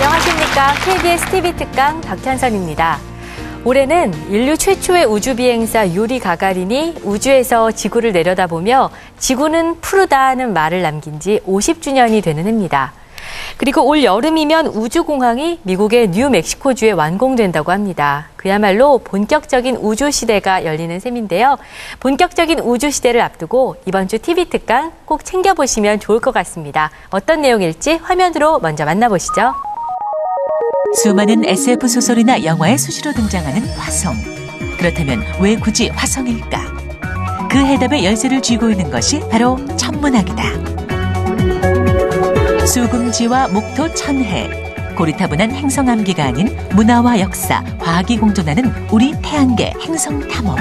안녕하십니까. KBS TV 특강 박찬선입니다. 올해는 인류 최초의 우주 비행사 유리 가가린이 우주에서 지구를 내려다보며 지구는 푸르다는 말을 남긴 지 50주년이 되는 해입니다. 그리고 올 여름이면 우주공항이 미국의 뉴멕시코주에 완공된다고 합니다. 그야말로 본격적인 우주 시대가 열리는 셈인데요. 본격적인 우주 시대를 앞두고 이번 주 TV 특강 꼭 챙겨보시면 좋을 것 같습니다. 어떤 내용일지 화면으로 먼저 만나보시죠. 수많은 SF 소설이나 영화에 수시로 등장하는 화성. 그렇다면 왜 굳이 화성일까? 그 해답의 열쇠를 쥐고 있는 것이 바로 천문학이다. 수금지와 목토 천해. 고리타분한 행성 암기가 아닌 문화와 역사, 과학이 공존하는 우리 태양계 행성 탐험.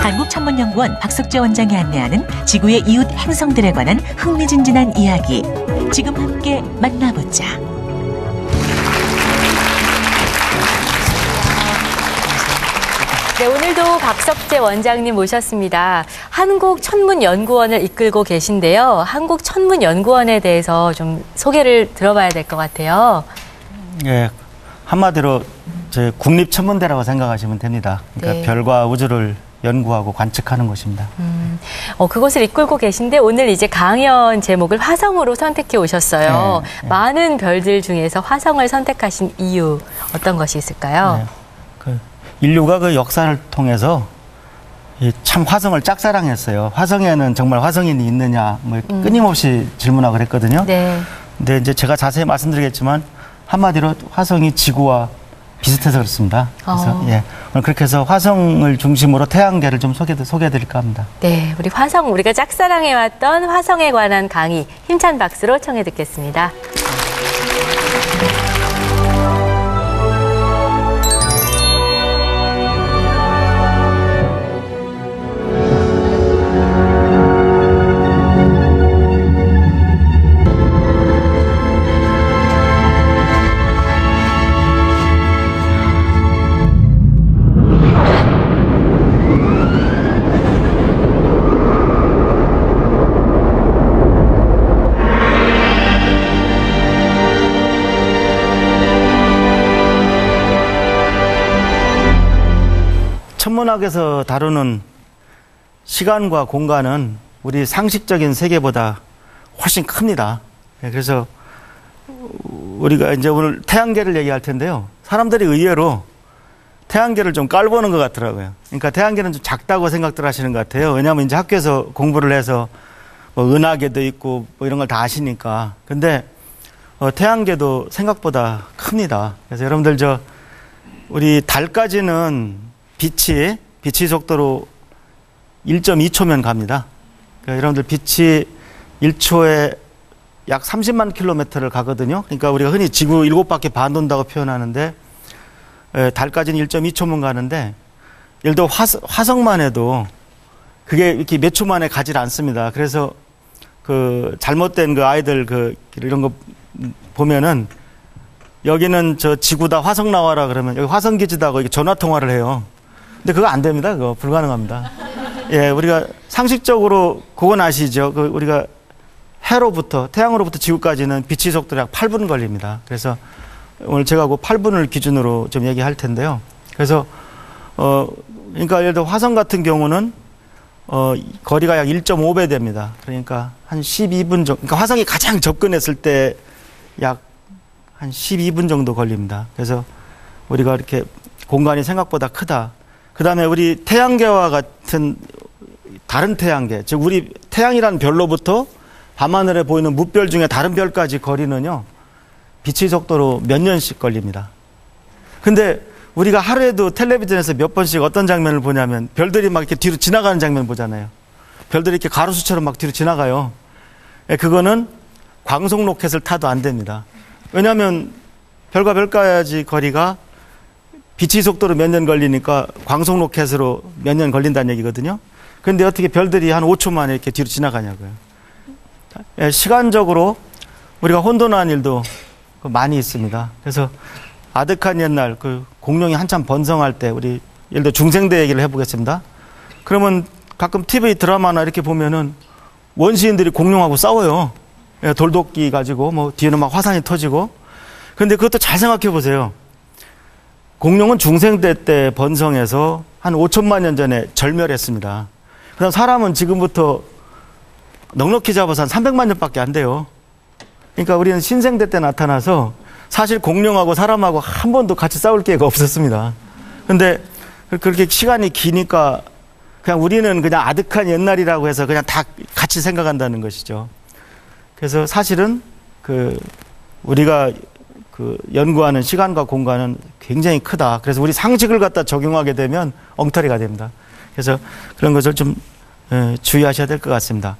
한국천문연구원 박석재 원장이 안내하는 지구의 이웃 행성들에 관한 흥미진진한 이야기. 지금 함께 만나보자. 네, 오늘도 박석재 원장님 모셨습니다. 한국천문연구원을 이끌고 계신데요. 한국천문연구원에 대해서 좀 소개를 들어봐야 될 것 같아요. 예, 한마디로 제 국립천문대라고 생각하시면 됩니다. 그러니까 네. 별과 우주를 연구하고 관측하는 곳입니다. 음, 어, 그곳을 이끌고 계신데 오늘 이제 강연 제목을 화성으로 선택해 오셨어요. 네, 네. 많은 별들 중에서 화성을 선택하신 이유 어떤 것이 있을까요? 인류가 그 역사를 통해서 이참 화성을 짝사랑했어요. 화성에는 정말 화성인이 있느냐, 뭐 끊임없이 질문하고 그랬거든요. 음. 네. 근데 이제 제가 자세히 말씀드리겠지만 한마디로 화성이 지구와 비슷해서 그렇습니다. 그래서 어. 예, 오늘 그렇게 해서 화성을 중심으로 태양계를 좀 소개 소개해드릴까 합니다. 네, 우리 화성, 우리가 짝사랑해왔던 화성에 관한 강의 힘찬 박수로 청해 듣겠습니다. 천문학에서 다루는 시간과 공간은 우리 상식적인 세계보다 훨씬 큽니다. 예, 그래서 우리가 이제 오늘 태양계를 얘기할 텐데요. 사람들이 의외로 태양계를 좀 깔보는 것 같더라고요. 그러니까 태양계는 좀 작다고 생각들 하시는 것 같아요. 왜냐하면 이제 학교에서 공부를 해서 뭐 은하계도 있고 뭐 이런 걸 다 아시니까. 근데 어, 태양계도 생각보다 큽니다. 그래서 여러분들 저 우리 달까지는 빛이 빛의 속도로 1.2초면 갑니다. 그러니까 여러분들 빛이 1초에 약 30만 킬로미터를 가거든요. 그러니까 우리가 흔히 지구 7바퀴 반 돈다고 표현하는데 에, 달까지는 1.2초면 가는데 예를 들어 화, 화성만 해도 그게 이렇게 몇 초 만에 가질 않습니다. 그래서 그 잘못된 그 아이들 그 이런 거 보면은 여기는 저 지구다 화성 나와라 그러면 여기 화성 기지다고 이게 전화 통화를 해요. 근데 그거 안 됩니다. 그거 불가능합니다. 예, 우리가 상식적으로 그건 아시죠? 그 우리가 해로부터 태양으로부터 지구까지는 빛의 속도로 약 8분 걸립니다. 그래서 오늘 제가 그 8분을 기준으로 좀 얘기할 텐데요. 그래서 어 그러니까 예를 들어 화성 같은 경우는 어 거리가 약 1.5배 됩니다. 그러니까 한 12분 정도. 그러니까 화성이 가장 접근했을 때 약 한 12분 정도 걸립니다. 그래서 우리가 이렇게 공간이 생각보다 크다. 그 다음에 우리 태양계와 같은 다른 태양계, 즉 우리 태양이라는 별로부터 밤하늘에 보이는 무별 중에 다른 별까지 거리는요, 빛의 속도로 몇 년씩 걸립니다. 근데 우리가 하루에도 텔레비전에서 몇 번씩 어떤 장면을 보냐면 별들이 막 이렇게 뒤로 지나가는 장면 보잖아요. 별들이 이렇게 가로수처럼 막 뒤로 지나가요. 예, 그거는 광속 로켓을 타도 안 됩니다. 왜냐하면 별과 별까지 거리가 빛의 속도로 몇 년 걸리니까 광속 로켓으로 몇 년 걸린다는 얘기거든요. 근데 어떻게 별들이 한 5초 만에 이렇게 뒤로 지나가냐고요. 예, 시간적으로 우리가 혼돈한 일도 그 많이 있습니다. 그래서 아득한 옛날 그 공룡이 한참 번성할 때 우리 예를 들어 중생대 얘기를 해보겠습니다. 그러면 가끔 TV 드라마나 이렇게 보면은 원시인들이 공룡하고 싸워요. 예, 돌도끼 가지고 뭐 뒤에는 막 화산이 터지고 근데 그것도 잘 생각해 보세요. 공룡은 중생대 때 번성해서 한 5천만 년 전에 절멸했습니다. 그다음 사람은 지금부터 넉넉히 잡아서 한 300만 년밖에 안 돼요. 그러니까 우리는 신생대 때 나타나서 사실 공룡하고 사람하고 한 번도 같이 싸울 기회가 없었습니다. 근데 그렇게 시간이 기니까 그냥 우리는 그냥 아득한 옛날이라고 해서 그냥 다 같이 생각한다는 것이죠. 그래서 사실은 그 우리가 그 연구하는 시간과 공간은 굉장히 크다. 그래서 우리 상식을 갖다 적용하게 되면 엉터리가 됩니다. 그래서 그런 것을 좀 예, 주의하셔야 될 것 같습니다.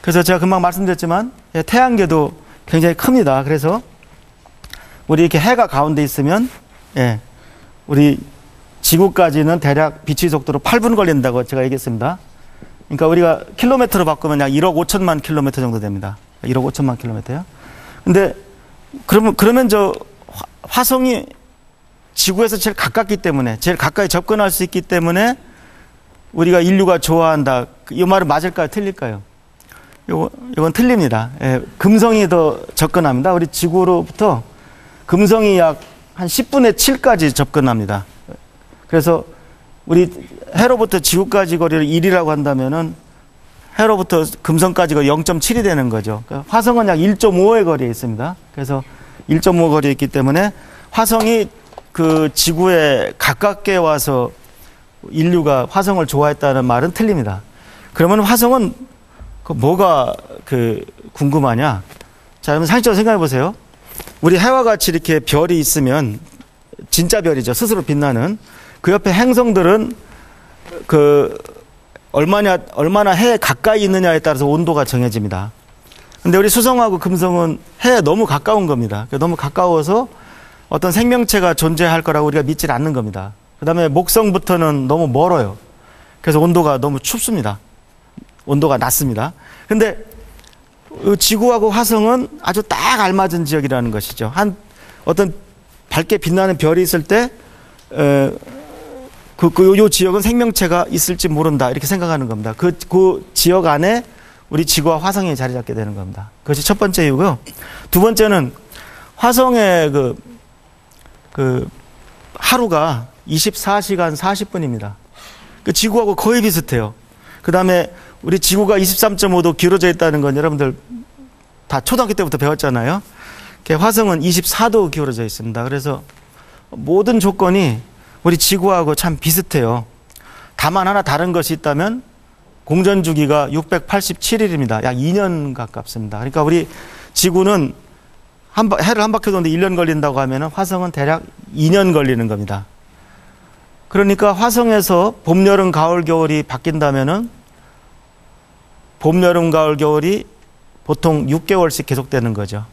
그래서 제가 금방 말씀드렸지만 예, 태양계도 굉장히 큽니다. 그래서 우리 이렇게 해가 가운데 있으면 예, 우리 지구까지는 대략 빛의 속도로 8분 걸린다고 제가 얘기했습니다. 그러니까 우리가 킬로미터로 바꾸면 약 1억 5천만 킬로미터 정도 됩니다. 1억 5천만 킬로미터요. 근데 그러면 그러면 저 화, 성이 지구에서 제일 가깝기 때문에 제일 가까이 접근할 수 있기 때문에 우리가 인류가 좋아한다. 이 말은 맞을까요? 틀릴까요? 요거, 이건 틀립니다. 예, 금성이 더 접근합니다. 우리 지구로부터 금성이 약 한 10분의 7까지 접근합니다. 그래서 우리 해로부터 지구까지 거리를 1이라고 한다면은 해로부터 금성까지 가 0.7이 되는 거죠. 그러니까 화성은 약 1.5의 거리에 있습니다. 그래서 1.5 거리에 있기 때문에 화성이 그 지구에 가깝게 와서 인류가 화성을 좋아했다는 말은 틀립니다. 그러면 화성은 그 뭐가 그 궁금하냐? 자, 여러분 상식적으로 생각해 보세요. 우리 해와 같이 이렇게 별이 있으면 진짜 별이죠. 스스로 빛나는 그 옆에 행성들은 그 얼마냐 얼마나 해에 가까이 있느냐에 따라서 온도가 정해집니다. 근데 우리 수성하고 금성은 해에 너무 가까운 겁니다. 너무 가까워서 어떤 생명체가 존재할 거라고 우리가 믿질 않는 겁니다. 그 다음에 목성부터는 너무 멀어요. 그래서 온도가 너무 춥습니다. 온도가 낮습니다. 근데 지구하고 화성은 아주 딱 알맞은 지역이라는 것이죠. 한 어떤 밝게 빛나는 별이 있을 때, 에, 그, 그, 요 지역은 생명체가 있을지 모른다. 이렇게 생각하는 겁니다. 그, 그 지역 안에 우리 지구와 화성이 자리 잡게 되는 겁니다. 그것이 첫 번째 이유고요. 두 번째는 화성의 그, 그, 하루가 24시간 40분입니다. 그 지구하고 거의 비슷해요. 그 다음에 우리 지구가 23.5도 기울어져 있다는 건 여러분들 다 초등학교 때부터 배웠잖아요. 화성은 24도 기울어져 있습니다. 그래서 모든 조건이 우리 지구하고 참 비슷해요. 다만 하나 다른 것이 있다면 공전 주기가 687일입니다. 약 2년 가깝습니다. 그러니까 우리 지구는 한 바, 해를 한 바퀴 도는데 1년 걸린다고 하면 화성은 대략 2년 걸리는 겁니다. 그러니까 화성에서 봄, 여름, 가을, 겨울이 바뀐다면은 봄, 여름, 가을, 겨울이 보통 6개월씩 계속되는 거죠.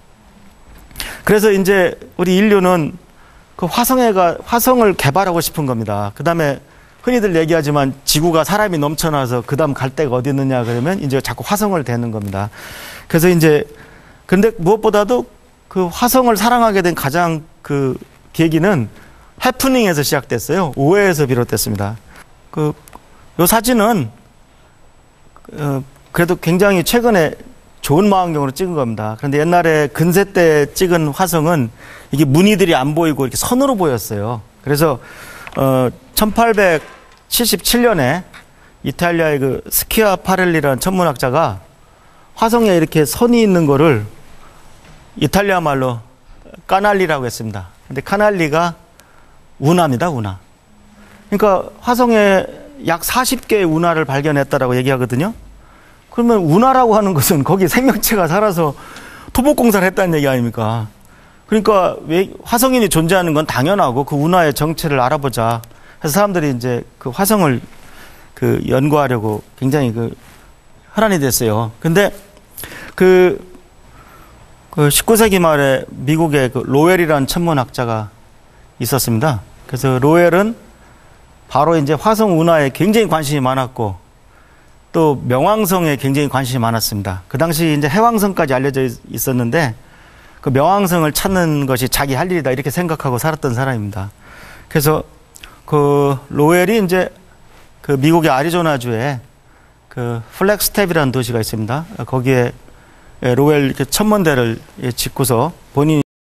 그래서 이제 우리 인류는 그 화성에가 화성을 개발하고 싶은 겁니다. 그 다음에 흔히들 얘기하지만 지구가 사람이 넘쳐나서 그 다음 갈 데가 어디 있느냐 그러면 이제 자꾸 화성을 대는 겁니다. 그래서 이제 근데 무엇보다도 그 화성을 사랑하게 된 가장 그 계기는 해프닝에서 시작됐어요. 오해에서 비롯됐습니다. 그 요 사진은 어, 그래도 굉장히 최근에 좋은 망원경으로 찍은 겁니다. 그런데 옛날에 근세 때 찍은 화성은 이게 무늬들이 안 보이고 이렇게 선으로 보였어요. 그래서 어 1877년에 이탈리아의 그 스키아 파렐리라는 천문학자가 화성에 이렇게 선이 있는 거를 이탈리아 말로 까날리라고 했습니다. 근데 카날리가 운하입니다, 운하. 그러니까 화성에 약 40개의 운하를 발견했다라고 얘기하거든요. 그러면 운하라고 하는 것은 거기 생명체가 살아서 토목공사를 했다는 얘기 아닙니까? 그러니까 왜 화성인이 존재하는 건 당연하고 그 운하의 정체를 알아보자. 해서 사람들이 이제 그 화성을 그 연구하려고 굉장히 그 혈안이 됐어요. 근데 그, 그 19세기 말에 미국의 그 로웰이라는 천문학자가 있었습니다. 그래서 로웰은 바로 이제 화성 운하에 굉장히 관심이 많았고 또 명왕성에 굉장히 관심이 많았습니다. 그 당시 이제 해왕성까지 알려져 있었는데 그 명왕성을 찾는 것이 자기 할 일이다 이렇게 생각하고 살았던 사람입니다. 그래서 그 로웰이 이제 그 미국의 아리조나주에 그 플렉스텝이라는 도시가 있습니다. 거기에 로웰 천문대를 짓고서 본인이